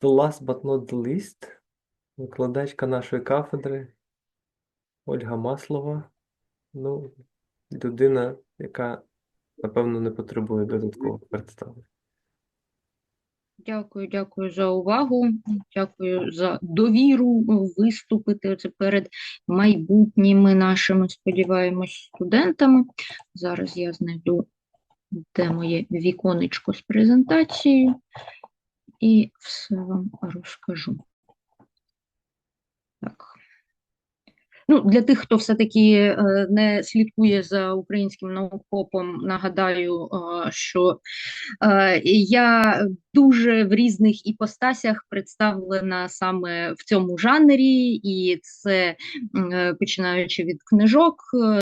the last but not the least, викладачка нашої кафедри Ольга Маслова. Ну, людина, яка, напевно, не потребує додаткового представлення. Дякую, дякую за увагу. Дякую за довіру виступити це перед майбутніми нашими, сподіваємось, студентами. Зараз я знайду, де моє віконечко з презентацією, і все вам розкажу. Так. Ну, для тих, хто все-таки е, не слідкує за українським наукопом, нагадаю, е, що е, я дуже в різних іпостасях представлена саме в цьому жанрі, і це починаючи від книжок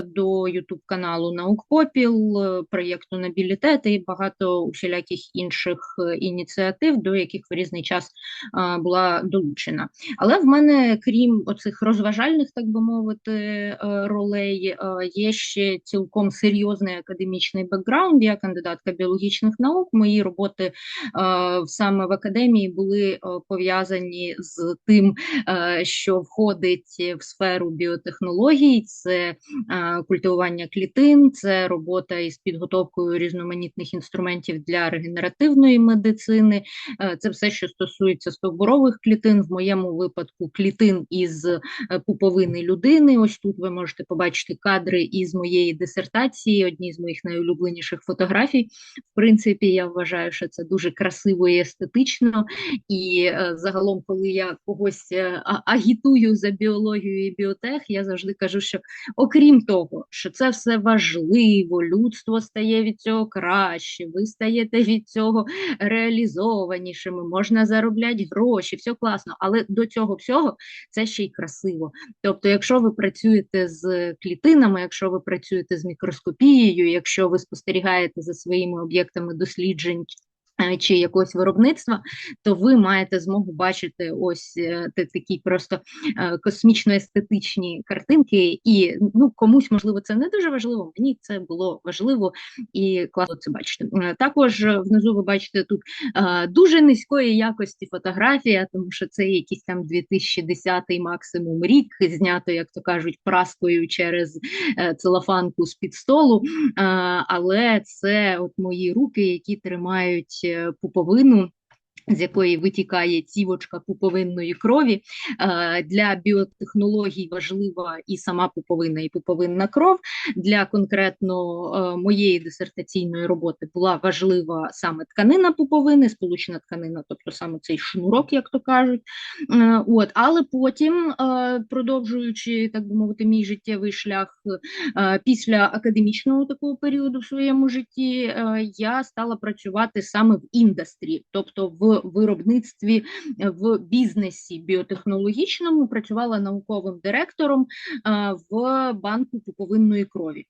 до Ютуб каналу Наукпопіл, проєкту Набілітет і багато усіляких інших ініціатив, до яких в різний час була долучена. Але в мене, крім оцих розважальних, так би мовити, е, ролей, е, є ще цілком серйозний академічний бекграунд. Я кандидатка біологічних наук. Мої роботи е, саме в академії були пов'язані з тим, що входить в сферу біотехнологій. Це культивування клітин, це робота із підготовкою різноманітних інструментів для регенеративної медицини. Це все, що стосується стовбурових клітин, в моєму випадку клітин із пуповини людини. Ось тут ви можете побачити кадри із моєї дисертації, одні з моїх найулюбленіших фотографій. В принципі, я вважаю, що це дуже красиво і естетично. І е, загалом, коли я когось е, агітую за біологію і біотех, я завжди кажу, що окрім того, що це все важливо, людство стає від цього краще, ви стаєте від цього реалізованішими, можна заробляти гроші, все класно. Але до цього всього це ще й красиво. Тобто, якщо ви працюєте з клітинами, якщо ви працюєте з мікроскопією, якщо ви спостерігаєте за своїми об'єктами досліджень. Чи якогось виробництва, то ви маєте змогу бачити ось е, такі просто е, космічно-естетичні картинки, і ну комусь можливо це не дуже важливо. Мені це було важливо і класно це бачити. Е, Також внизу ви бачите тут дуже низької якості фотографія, тому що це якийсь там 2010 максимум рік, знято, як то кажуть, праскою через целофанку з під столу. Але це от мої руки, які тримають пуповину. З якої витікає цівочка пуповинної крові. Е, Для біотехнологій важлива і сама пуповина, і пуповинна кров. Для конкретно е, моєї дисертаційної роботи була важлива саме тканина пуповини, сполучена тканина, тобто саме цей шнурок, як то кажуть. Е, От, але потім, продовжуючи так би мовити, мій життєвий шлях після академічного такого періоду в своєму житті, я стала працювати саме в індустрі, тобто в виробництві, е, в бізнесі біотехнологічному, працювала науковим директором е, в банку пуповинної крові.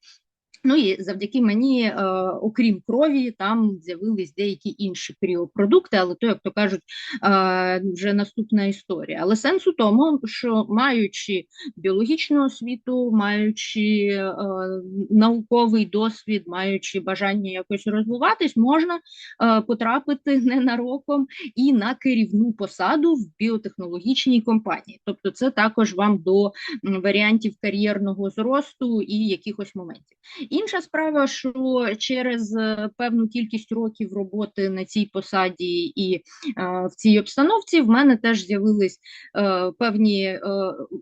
Ну і завдяки мені, е, окрім крові, там з'явились деякі інші кріопродукти, але то, як то кажуть, е, вже наступна історія. Але сенс у тому, що маючи біологічну освіту, маючи е, науковий досвід, маючи бажання якось розвиватись, можна е, потрапити ненароком і на керівну посаду в біотехнологічній компанії. Тобто, це також вам до варіантів кар'єрного зросту і якихось моментів. Інша справа, що через е, певну кількість років роботи на цій посаді і е, в цій обстановці в мене теж з'явились е, певні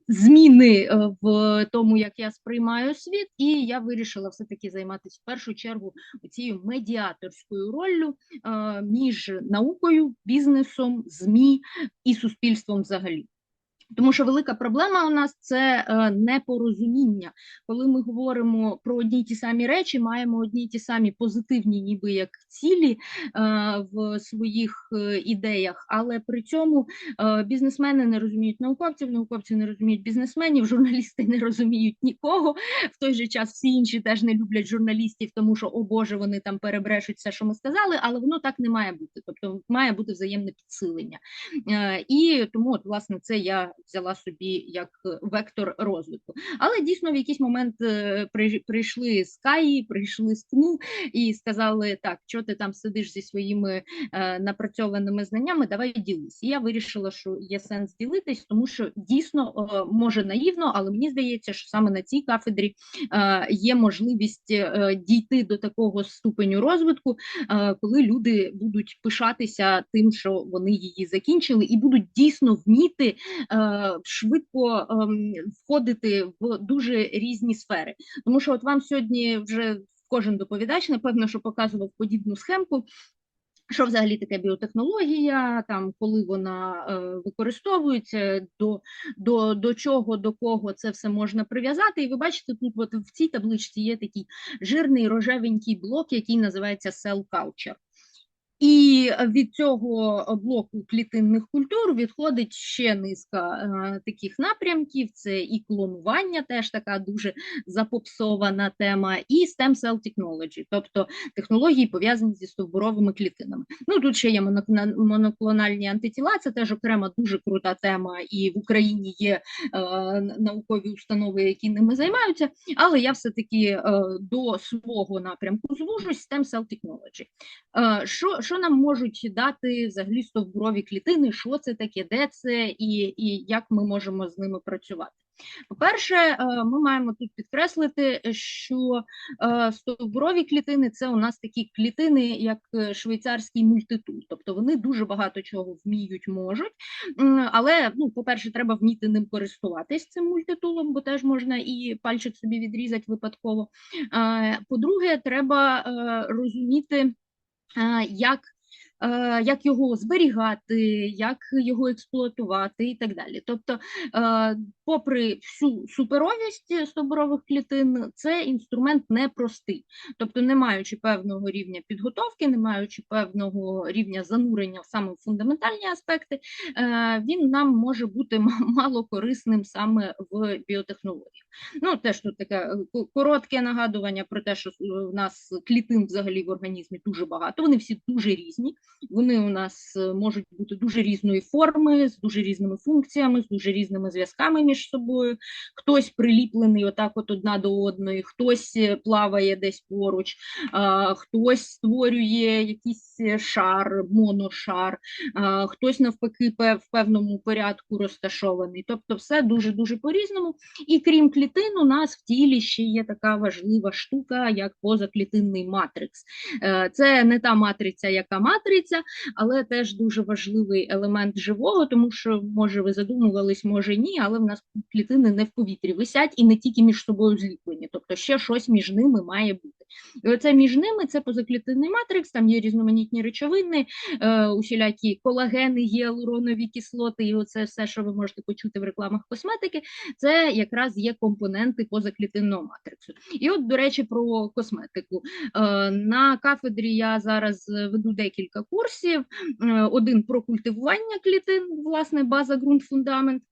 зміни в тому, як я сприймаю світ, і я вирішила все-таки займатися в першу чергу цією медіаторською роллю між наукою, бізнесом, ЗМІ і суспільством взагалі. Тому що велика проблема у нас це е, непорозуміння. Коли ми говоримо про одні й ті самі речі, маємо одні й ті самі позитивні, ніби як цілі е, в своїх е, ідеях, але при цьому бізнесмени не розуміють науковців, науковці не розуміють бізнесменів, журналісти не розуміють нікого. В той же час всі інші теж не люблять журналістів, тому що, о Боже, вони там перебрешуть все, що ми сказали, але воно так не має бути. Тобто має бути взаємне підсилення. І тому, от, власне, це я взяла собі як вектор розвитку. Але дійсно в якийсь момент е, прийшли з Каї, прийшли з КНУ і сказали: так, що ти там сидиш зі своїми е, напрацьованими знаннями, давай ділись. І я вирішила, що є сенс ділитись, тому що дійсно е, може наївно, але мені здається, що саме на цій кафедрі е, є можливість е, дійти до такого ступеню розвитку, е, коли люди будуть пишатися тим, що вони її закінчили, і будуть дійсно вміти е, швидко ем, входити в дуже різні сфери. Тому що от вам сьогодні вже кожен доповідач, напевно, що показував подібну схемку. Що взагалі таке біотехнологія, там коли вона е, використовується, до, до, до чого, до кого це все можна прив'язати. І ви бачите, тут от в цій табличці є такий жирний рожевенький блок, який називається Cell Culture. І від цього блоку клітинних культур відходить ще низка е, таких напрямків: це і клонування, теж така дуже запопсована тема, і stem cell technology, тобто технології пов'язані зі стовбуровими клітинами. Ну тут ще є моноклональні антитіла, це теж окрема дуже крута тема, і в Україні є е, наукові установи, які ними займаються. Але я все таки е, до свого напрямку звужусь stem cell technology. Що, що нам можуть дати взагалі стовбурові клітини? Що це таке, де це і, і як ми можемо з ними працювати? По-перше, е, ми маємо тут підкреслити, що е, стовбурові клітини це у нас такі клітини, як е, швейцарський мультитул, тобто вони дуже багато чого вміють, можуть. Але, ну, по-перше, треба вміти ним користуватись цим мультитулом, бо теж можна і пальчик собі відрізати випадково. По-друге, треба розуміти, як, е, як його зберігати, як його експлуатувати і так далі. Тобто, е, попри всю суперовість стовбурових клітин, це інструмент непростий. Тобто, не маючи певного рівня підготовки, не маючи певного рівня занурення в саме фундаментальні аспекти, е, він нам може бути мало корисним саме в біотехнології. Ну, теж тут таке е, коротке нагадування про те, що е, в нас клітин взагалі в організмі дуже багато. Вони всі дуже різні. Вони у нас е, можуть бути дуже різної форми, з дуже різними функціями, з дуже різними зв'язками між собою. Хтось приліплений отак, от одна до одної, хтось е, плаває десь поруч, хтось створює якийсь е, шар, моношар, хтось навпаки в певному порядку розташований. Тобто, все дуже дуже по-різному. І крім клітин, у нас в тілі ще є така важлива штука, як позаклітинний матрикс. Це не та матриця, яка матриця, але теж дуже важливий елемент живого, тому що, може, ви задумувались, може ні, але в нас клітини не в повітрі висять і не тільки між собою зліплені, тобто ще щось між ними має бути. І оце між ними це позаклітинний матрикс, там є різноманітні речовини, е, усілякі колагени, гіалуронові кислоти, і оце все, що ви можете почути в рекламах косметики, це якраз є компоненти позаклітинного матриксу. І от, до речі, про косметику. Е, На кафедрі я зараз е, веду декілька курсів. Е, Один про культивування клітин, власне, база, ґрунт, фундамент.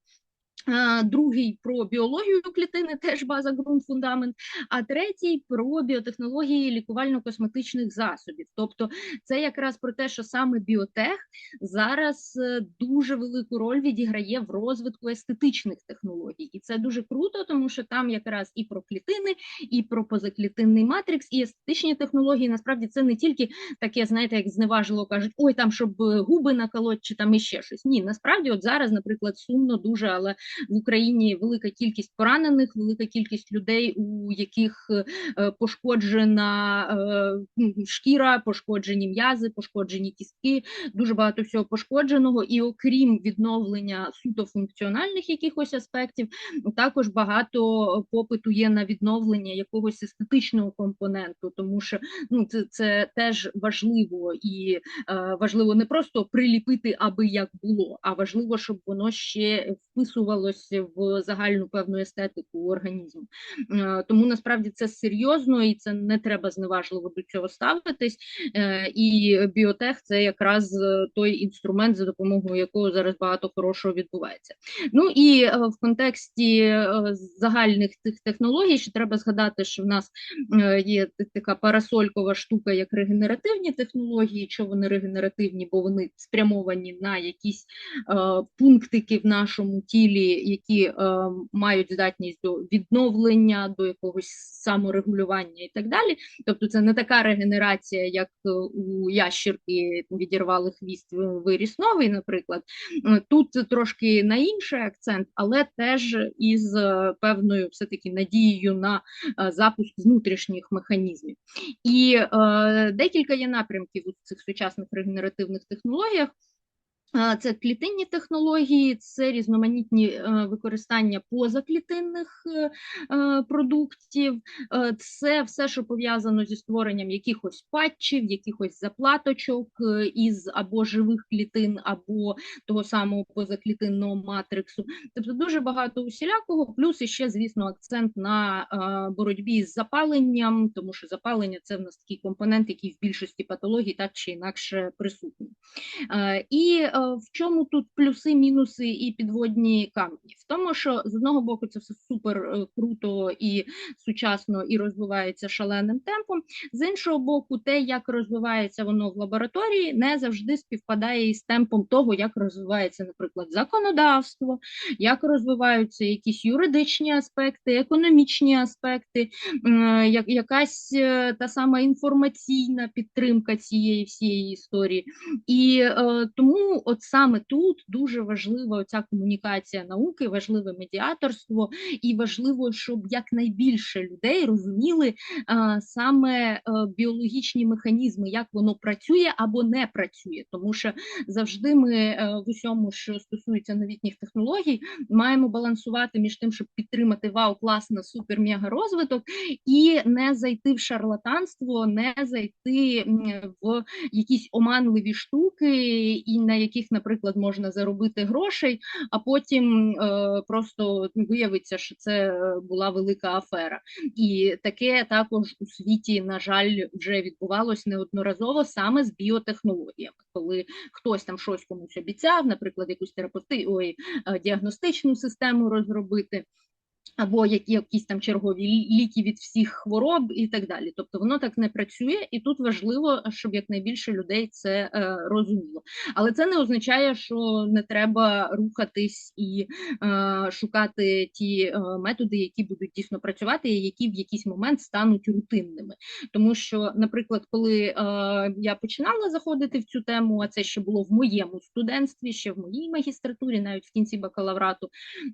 Другий про біологію клітини, теж база, ґрунт, фундамент, а третій про біотехнології лікувально-косметичних засобів. Тобто, це якраз про те, що саме біотех зараз е, дуже велику роль відіграє в розвитку естетичних технологій, і це дуже круто, тому що там якраз і про клітини, і про позаклітинний матрикс, і естетичні технології. Насправді це не тільки таке, знаєте, як зневажило кажуть, ой, там щоб е, губи наколоть, чи там іще щось. Ні, насправді, от зараз, наприклад, сумно дуже, але в Україні велика кількість поранених, велика кількість людей, у яких е, пошкоджена е, шкіра, пошкоджені м'язи, пошкоджені кістки, дуже багато всього пошкодженого. І окрім відновлення суто функціональних якихось аспектів, також багато попиту є на відновлення якогось естетичного компоненту, тому що ну це, це теж важливо. І е, важливо не просто приліпити, аби як було, а важливо, щоб воно ще вписувало вписувалося в загальну певну естетику організму. Е, Тому насправді це серйозно і це не треба зневажливо до цього ставитись. Е, І біотех це якраз е, той інструмент, за допомогою якого зараз багато хорошого відбувається. Ну і в контексті загальних тих технологій ще треба згадати, що в нас є така парасолькова штука, як регенеративні технології. Що вони регенеративні, бо вони спрямовані на якісь пунктики в нашому тілі, які е, мають здатність до відновлення, до якогось саморегулювання і так далі. Тобто це не така регенерація, як е, у ящірки відірвали хвіст, в- виріс новий, наприклад. Е, Тут трошки на інший акцент, але теж із е, певною все-таки надією на е, запуск внутрішніх механізмів. І е, декілька є напрямків у цих сучасних регенеративних технологіях. Це клітинні технології, це різноманітні е, використання позаклітинних е, е, продуктів, це все, що пов'язано зі створенням якихось патчів, якихось заплаточок із або живих клітин, або того самого позаклітинного матриксу. Тобто дуже багато усілякого, плюс іще, звісно, акцент на боротьбі з запаленням, тому що запалення це в нас такий компонент, який в більшості патологій так чи інакше присутній. І в чому тут плюси, мінуси і підводні камені? В тому, що з одного боку це все супер е, круто і сучасно і розвивається шаленим темпом. З іншого боку, те, як розвивається воно в лабораторії, не завжди співпадає із темпом того, як розвивається, наприклад, законодавство, як розвиваються якісь юридичні аспекти, економічні аспекти, як якась е, та сама інформаційна підтримка цієї всієї історії. І е, тому, от саме тут дуже важлива ця комунікація науки, важливе медіаторство, і важливо, щоб якнайбільше людей розуміли е, саме е, біологічні механізми, як воно працює або не працює. Тому що завжди ми е, в усьому, що стосується новітніх технологій, маємо балансувати між тим, щоб підтримати вау, класно, супер, мега розвиток, і не зайти в шарлатанство, не зайти в якісь оманливі штуки, і на яких, наприклад, можна заробити грошей, а потім е, просто виявиться, що це е, була велика афера. І таке також у світі, на жаль, вже відбувалось неодноразово саме з біотехнологіями, коли хтось там щось комусь обіцяв, наприклад, якусь терапевти, ой, е, діагностичну систему розробити або якісь там чергові ліки від всіх хвороб і так далі. Тобто воно так не працює, і тут важливо, щоб якнайбільше людей це е, розуміло. Але це не означає, що не треба рухатись і е, шукати ті е, методи, які будуть дійсно працювати, і які в якийсь момент стануть рутинними. Тому що, наприклад, коли е, я починала заходити в цю тему, а це ще було в моєму студентстві, ще в моїй магістратурі, навіть в кінці бакалаврату,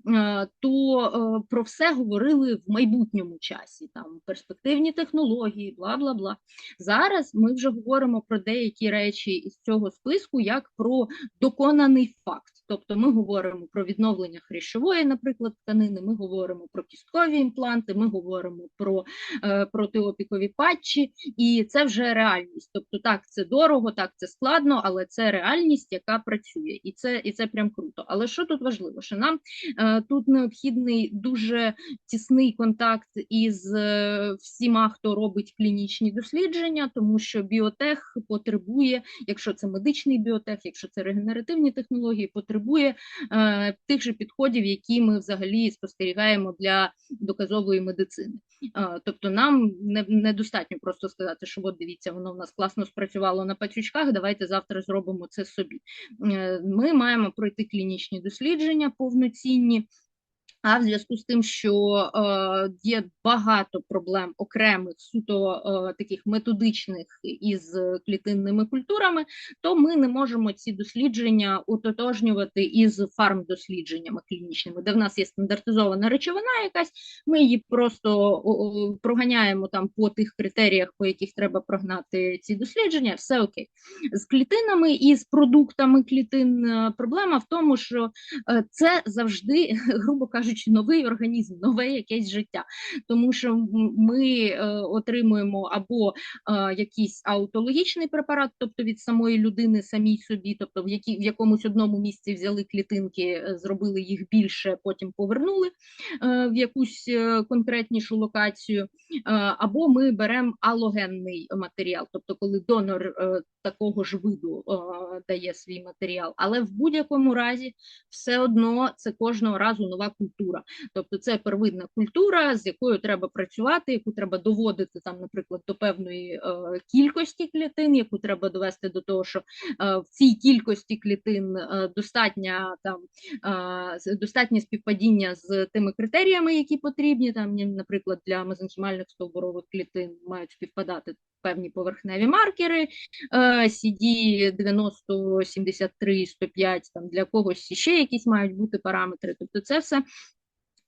е, то е, про все говорили в майбутньому часі, там перспективні технології, бла бла бла. Зараз ми вже говоримо про деякі речі із цього списку як про доконаний факт. Тобто ми говоримо про відновлення хрящової, наприклад, тканини, ми говоримо про кісткові імпланти, ми говоримо про е, протиопікові патчі, і це вже реальність. Тобто, так, це дорого, так це складно, але це реальність, яка працює, і це і це прям круто. Але що тут важливо? Що нам е, тут необхідний дуже тісний контакт із е, всіма, хто робить клінічні дослідження, тому що біотех потребує, якщо це медичний біотех, якщо це регенеративні технології, потребує е, тих же підходів, які ми взагалі спостерігаємо для доказової медицини. Е, тобто, нам не, недостатньо просто сказати, що от дивіться, воно в нас класно спрацювало на пацючках. Давайте завтра зробимо це собі. Е, Ми маємо пройти клінічні дослідження повноцінні. А в зв'язку з тим, що е, є багато проблем окремих суто е, таких методичних із клітинними культурами, то ми не можемо ці дослідження утотожнювати із фармдослідженнями клінічними, де в нас є стандартизована речовина якась, ми її просто о, проганяємо там по тих критеріях, по яких треба прогнати ці дослідження, все окей. З клітинами і з продуктами клітин е, проблема в тому, що е, це завжди, грубо кажучи, кажучи, новий організм, нове якесь життя, тому що ми е, отримуємо або е, якийсь аутологічний препарат, тобто від самої людини самій собі, тобто в, які, в якомусь одному місці взяли клітинки, е, зробили їх більше, потім повернули в якусь конкретнішу локацію, або ми беремо алогенний матеріал, тобто коли донор такого ж виду дає свій матеріал. Але в будь-якому разі все одно це кожного разу нова культура. Тобто це первинна культура, з якою треба працювати, яку треба доводити там, наприклад, до певної е, кількості клітин, яку треба довести до того, що е, в цій кількості клітин е, достатня там е, достатнє співпадіння з тими критеріями, які потрібні. Там, наприклад, для мезенхімальних стовбурових клітин мають співпадати певні поверхневі маркери, CD 90, 73, 105, там для когось ще якісь мають бути параметри. Тобто це все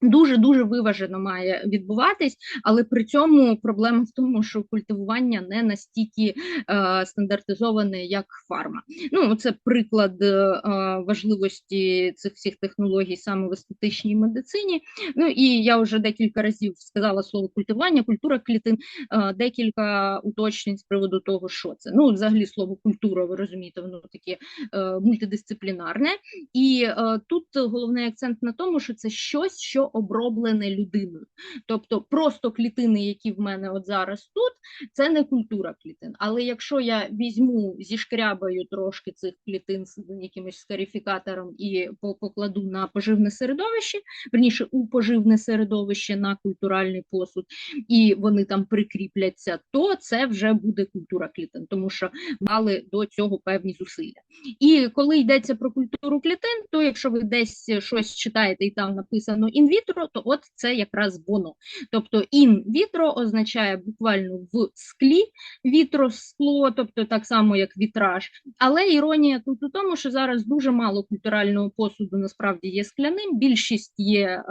дуже дуже виважено має відбуватись, але при цьому проблема в тому, що культивування не настільки е, стандартизоване, як фарма. Ну, це приклад е, важливості цих всіх технологій саме в естетичній медицині. Ну і я вже декілька разів сказала слово культивування, культура клітин, е, декілька уточнень з приводу того, що це. Ну, взагалі, слово культура, ви розумієте, воно таке е, мультидисциплінарне. І е, тут головний акцент на тому, що це щось, що оброблене людиною. Тобто просто клітини, які в мене от зараз тут, це не культура клітин. Але якщо я візьму, зішкрябаю трошки цих клітин з якимось скарифікатором і покладу на поживне середовище, верніше у поживне середовище на культуральний посуд, і вони там прикріпляться, то це вже буде культура клітин, тому що мали до цього певні зусилля. І коли йдеться про культуру клітин, то якщо ви десь щось читаєте і там написано інвітро, то от це якраз воно. Тобто інвітро означає буквально в склі, вітро скло, тобто так само як вітраж. Але іронія тут у тому, що зараз дуже мало культурального посуду насправді є скляним, більшість є е,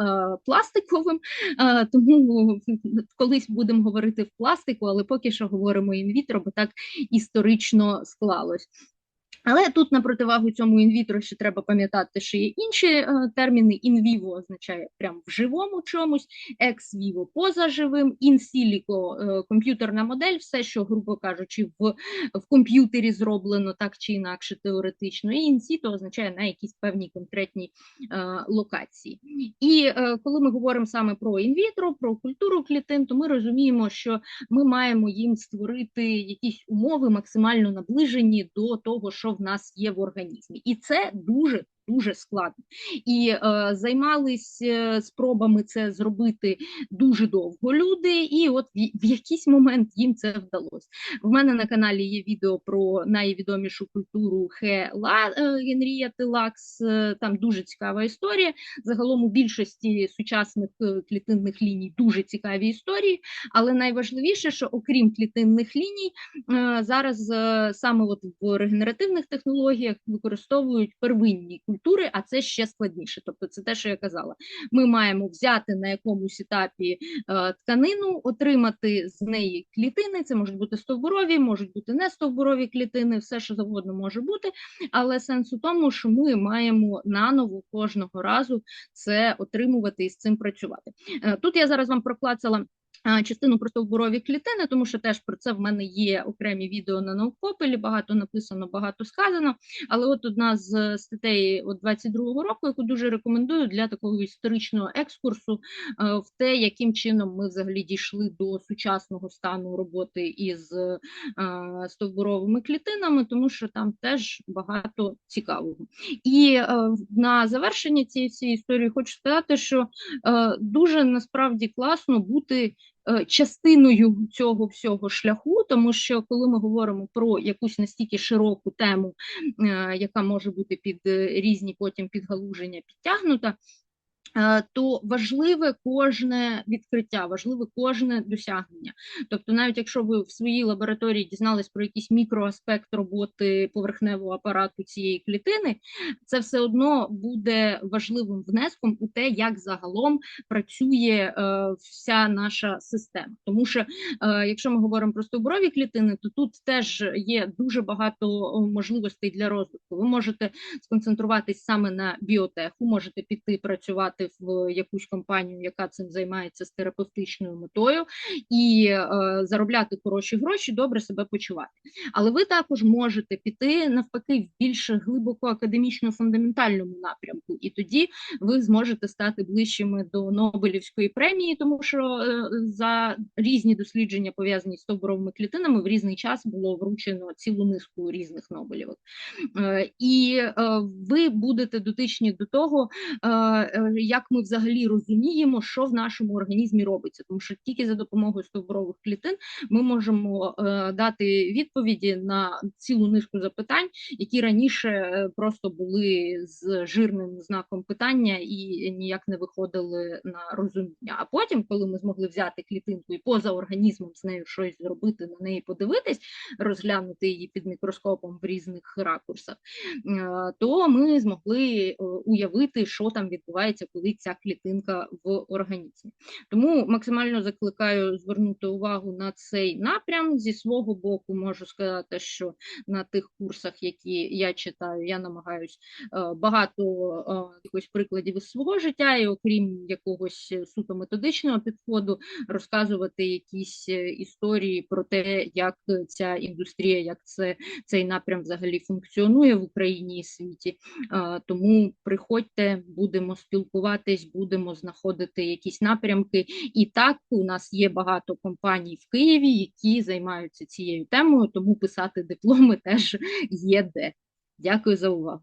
пластиковим, е, тому колись будемо говорити в пластику, але поки що говоримо інвітро, бо так історично склалось. Але тут на противагу цьому інвітро ще треба пам'ятати, що є інші е, терміни. Інвіво означає прям в живому чомусь, екс-віво поза живим, інсіліко е, комп'ютерна модель, все, що, грубо кажучи, в, в комп'ютері зроблено так чи інакше теоретично, і інсіто означає на якійсь певній конкретній е, локації. І е, коли ми говоримо саме про інвітро, про культуру клітин, то ми розуміємо, що ми маємо їм створити якісь умови максимально наближені до того, що в нас є в організмі, і це дуже дуже складно. І е, займались е, спробами це зробити дуже довго люди, і от в, в якийсь момент їм це вдалося. В мене на каналі є відео про найвідомішу культуру Хела е, Генрієти Лакс. е, Там дуже цікава історія. Загалом у більшості сучасних клітинних ліній дуже цікаві історії, але найважливіше, що окрім клітинних ліній, зараз саме от в регенеративних технологіях використовують первинні культури, а це ще складніше. Тобто, це те, що я казала. Ми маємо взяти на якомусь етапі е, тканину, отримати з неї клітини. Це можуть бути стовбурові, можуть бути не стовбурові клітини, все що завгодно може бути. Але сенс у тому, що ми маємо наново кожного разу це отримувати і з цим працювати. Е, Тут я зараз вам проклацала. Частину про стовбурові клітини, тому що теж про це в мене є окремі відео на наукпопелі, багато написано, багато сказано. Але от одна з статей от 22-го року, яку дуже рекомендую для такого історичного екскурсу е, в те, яким чином ми взагалі дійшли до сучасного стану роботи із е, стовбуровими клітинами, тому що там теж багато цікавого. І е, на завершення цієї всієї історії хочу сказати, що е, дуже насправді класно бути е, частиною цього всього шляху, тому що коли ми говоримо про якусь настільки широку тему, е, яка може бути під е, різні потім підгалуження підтягнута. Е, То важливе кожне відкриття, важливе кожне досягнення. Тобто, навіть якщо ви в своїй лабораторії дізнались про якийсь мікроаспект роботи поверхневого апарату цієї клітини, це все одно буде важливим внеском у те, як загалом працює е, вся наша система. Тому що, е, якщо ми говоримо про стовбурові клітини, то тут теж є дуже багато можливостей для розвитку. Ви можете сконцентруватись саме на біотеху, можете піти працювати потрапляти в якусь компанію, яка цим займається з терапевтичною метою, і е, заробляти хороші гроші, добре себе почувати. Але ви також можете піти навпаки в більш глибоко академічно фундаментальному напрямку, і тоді ви зможете стати ближчими до Нобелівської премії, тому що е, за різні дослідження пов'язані з стовбуровими клітинами в різний час було вручено цілу низку різних Нобелівок. Е, І е, ви будете дотичні до того, е, е, як ми взагалі розуміємо, що в нашому організмі робиться, тому що тільки за допомогою стовбурових клітин ми можемо е, дати відповіді на цілу низку запитань, які раніше е, просто були з жирним знаком питання і ніяк не виходили на розуміння. А потім, коли ми змогли взяти клітинку і поза організмом з нею щось зробити, на неї подивитись, розглянути її під мікроскопом в різних ракурсах, е, то ми змогли уявити, що там відбувається, коли ця клітинка в організмі. Тому максимально закликаю звернути увагу на цей напрям. Зі свого боку, можу сказати, що на тих курсах, які я читаю, я намагаюсь е, багато е, якихось прикладів із свого життя, і окрім якогось суто методичного підходу, розказувати якісь е, історії про те, як ця індустрія, як це цей напрям взагалі функціонує в Україні і світі. Е, Тому приходьте, будемо спілкуватись, будемо знаходити якісь напрямки. І так у нас є багато компаній в Києві, які займаються цією темою, тому писати дипломи теж є де. Дякую за увагу.